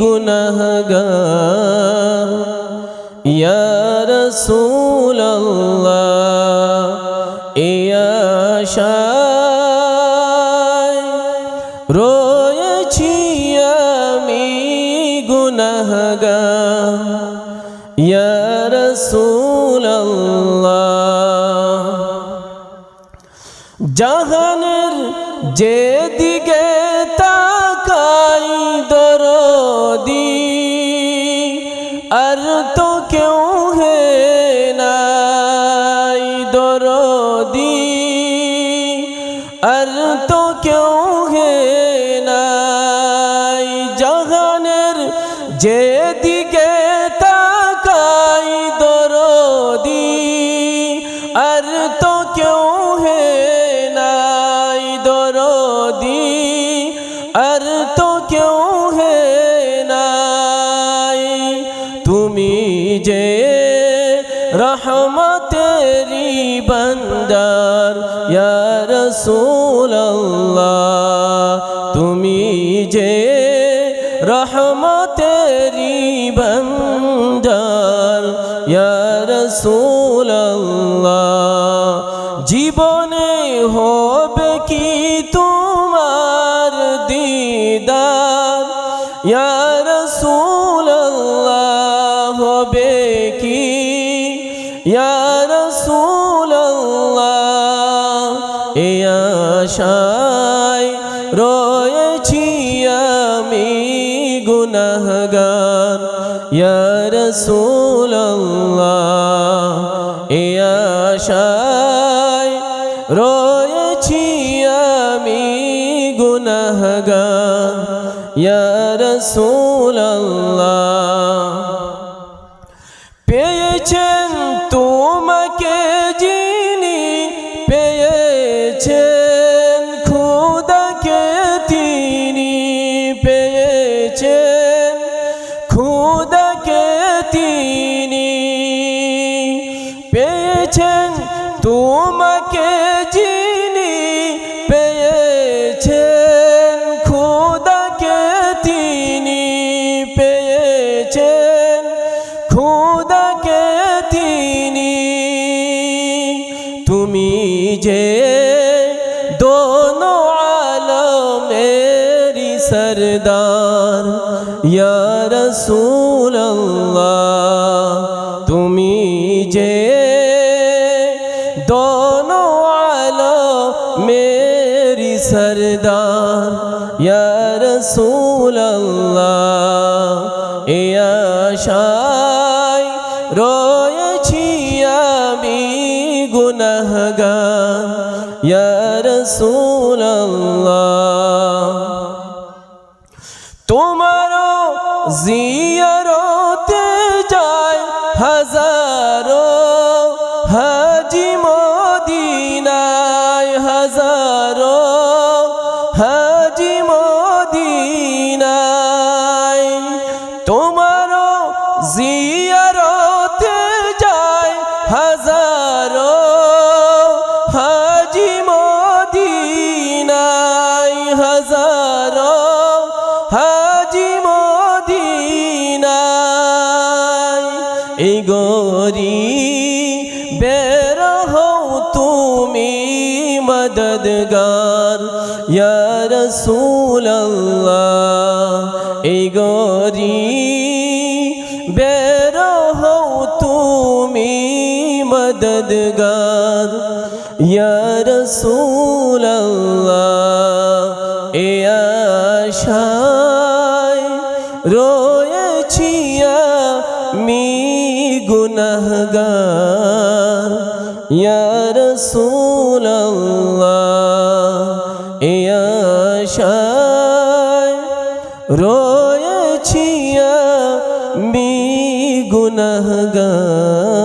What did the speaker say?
গুনহগার। ইয়া রাসূলুল্লাহ ইয়া আশায় রয়েছি আমি গুনহগার। ইয়া রাসূলুল্লাহ জাহানের যেদিকে কেউ হে নাই। জাহানের যেদিকে তাকাই দরদি, আর তো কেউ হে নাই দরদি, আর তো কেউ হে নাই। তুমি যে রহমতেরি বন্দার রাসূলুল্লাহ, তুমি যে রহমতেরি বন্দার রাসূলুল্লাহ, জীবনে হবে কি তোমার দিদার? রাসূলুল্লাহ, হবে কি? ইয়া আশায় রয়েছি আমি গুনাহগার। ইয়া রাসূলুল্লাহ এ আশায় রয়েছি আমি গুনাহগার। ইয়া খুদাকে তিনি পেয়েছেন। খুদাকে তিনি পেয়েছেন। তোমাকে যিনি পেয়েছেন, খুদাকে তিনি পেয়েছেন। খুদাকে তিনি, তুমি যে সরদার রাসূলুল্লাহ, তুমি যে দোনো আলমেরি সরদার, ইয়া রাসূলুল্লাহ, এ আশায় রয়েছি আমি গুনাহগার, ইয়া রাসূলুল্লাহ। তোমারও জিয়ারতে যায় হাজারো হাজি মদিনায় হাজারো হাজি মদিনায়। তোমারও জিয়ারতে গরি, বের হও তুমি মদদগার। রাসূলুল্লাহ, এই গরি, বের হও তুমি মদদগার। রাসূলুল্লাহ, এ আশায় রয়েছি আমি। গুনাহগার। ইয়া রাসূলুল্লাহ এ আশায় রয়েছি আমি গুনাহগার।